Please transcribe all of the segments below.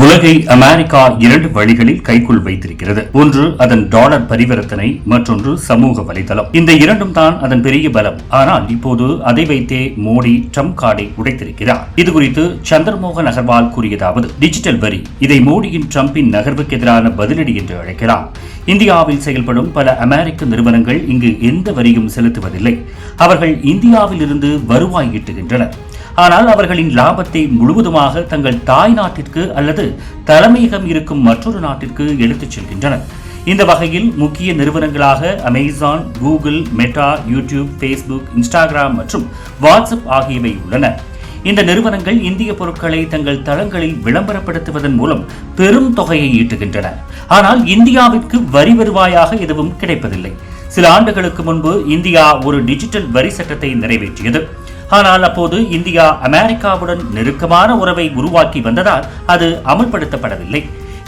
உலகை அமெரிக்கா இரண்டு வழிகளில் கைக்குள் வைத்திருக்கிறது. ஒன்று அதன் டாலர் பரிவர்த்தனை மற்றொன்று சமூக வலைதளம். இந்த இரண்டும் தான் அதன் பெரிய பலம். ஆனால் இப்போது அதை வைத்தே மோடி ட்ரம்ப் கார்டை உடைத்திருக்கிறார். இது குறித்து சந்திரமோகன் அகர்வால் கூறியதாவது டிஜிட்டல் வரி இதை மோடியின் ட்ரம்பின் நகர்வுக்கு எதிரான பதிலடி என்று அழைக்கலாம். இந்தியாவில் செயல்படும் பல அமெரிக்க நிறுவனங்கள் இங்கு எந்த வரியும் செலுத்துவதில்லை. அவர்கள் இந்தியாவில் இருந்து வருவாய் ஈட்டுகின்றனர். ஆனால் அவர்களின் லாபத்தை முழுவதுமாக தங்கள் தாய் நாட்டிற்கு அல்லது தலைமையகம் இருக்கும் மற்றொரு நாட்டிற்கு எடுத்துச் செல்கின்றனர். இந்த வகையில் முக்கிய நிறுவனங்களாக Amazon Google Meta YouTube Facebook Instagram மற்றும் வாட்ஸ்அப் ஆகியவை உள்ளன. இந்த நிறுவனங்கள் இந்திய பொருட்களை தங்கள் தளங்களில் விளம்பரப்படுத்துவதன் மூலம் பெரும் தொகையை ஈட்டுகின்றன. ஆனால் இந்தியாவிற்கு வரி வருவாயாக எதுவும் கிடைப்பதில்லை. சில ஆண்டுகளுக்கு முன்பு இந்தியா ஒரு டிஜிட்டல் வரி சட்டத்தை நிறைவேற்றியது. ஆனால் அப்போது இந்தியா அமெரிக்காவுடன் நெருக்கமான உறவை உருவாக்கி வந்ததால் அது அமல்படுத்தப்படவில்லை.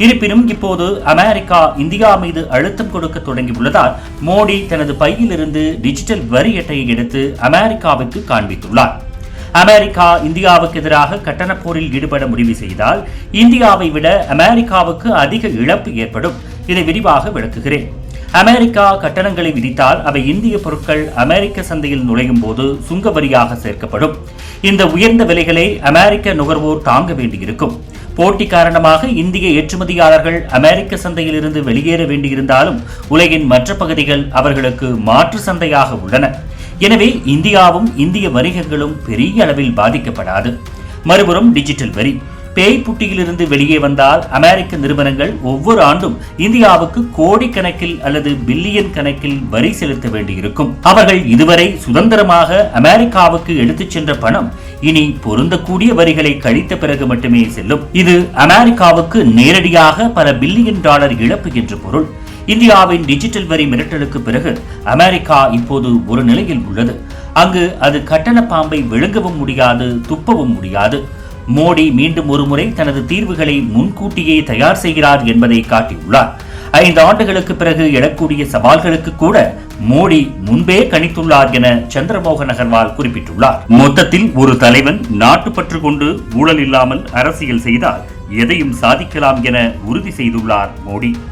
இருப்பினும் இப்போது அமெரிக்கா இந்தியா மீது அழுத்தம் கொடுக்க தொடங்கியுள்ளதால் மோடி தனது பையிலிருந்து டிஜிட்டல் வரி அட்டையை எடுத்து அமெரிக்காவுக்கு காண்பித்துள்ளார். அமெரிக்கா இந்தியாவுக்கு எதிராக கட்டணப் போரில் ஈடுபட முடிவு செய்தால் இந்தியாவை விட அமெரிக்காவுக்கு அதிக இழப்பு ஏற்படும். இதை விரிவாக விளக்குகிறேன். அமெரிக்கா கட்டணங்களை விதித்தால் அவை இந்திய பொருட்கள் அமெரிக்க சந்தையில் நுழையும் போது சுங்க வரியாக சேர்க்கப்படும். இந்த உயர்ந்த விலைகளை அமெரிக்க நுகர்வோர் தாங்க வேண்டியிருக்கும். போட்டி காரணமாக இந்திய ஏற்றுமதியாளர்கள் அமெரிக்க சந்தையில் இருந்து வெளியேற வேண்டியிருந்தாலும் உலகின் மற்ற பகுதிகள் அவர்களுக்கு மாற்று சந்தையாக உள்ளன. எனவே இந்தியாவும் இந்திய வணிகங்களும் பெரிய அளவில் பாதிக்கப்படாது. மறுபுறம் டிஜிட்டல் வரி. பேய் புட்டியிலிருந்து வெளியே வந்தால் அமெரிக்க நிறுவனங்கள் ஒவ்வொரு ஆண்டும் இந்தியாவுக்கு கோடிக்கணக்கில் அல்லது பில்லியன் கணக்கில் வரி செலுத்த வேண்டியிருக்கும். அவர்கள் இதுவரை சுதந்திரமாக அமெரிக்காவுக்கு எடுத்துச் சென்ற பணம் இனி பொருந்தக்கூடிய வரிகளை கழித்த பிறகு மட்டுமே செல்லும். இது அமெரிக்காவுக்கு நேரடியாக பல பில்லியன் டாலர் இழப்பு என்று பொருள். இந்தியாவின் டிஜிட்டல் வரி மிரட்டலுக்கு பிறகு அமெரிக்கா இப்போது ஒரு நிலையில் உள்ளது. அங்கு அது கட்டண பாம்பை விழுங்கவும் முடியாது துப்பவும் முடியாது. மோடி மீண்டும் ஒருமுறை தனது தீர்வுகளை முன்கூட்டியே தயார் செய்கிறார் என்பதை காட்டியுள்ளார். ஐந்து ஆண்டுகளுக்கு பிறகு எழக்கூடிய சவால்களுக்கு கூட மோடி முன்பே கணித்துள்ளார் என சந்திரமோகன் அகர்வால் குறிப்பிட்டுள்ளார். மொத்தத்தில் ஒரு தலைவன் நாட்டுப்பற்று கொண்டு ஊழல் இல்லாமல் அரசியல் செய்தால் எதையும் சாதிக்கலாம் என உறுதி செய்துள்ளார் மோடி.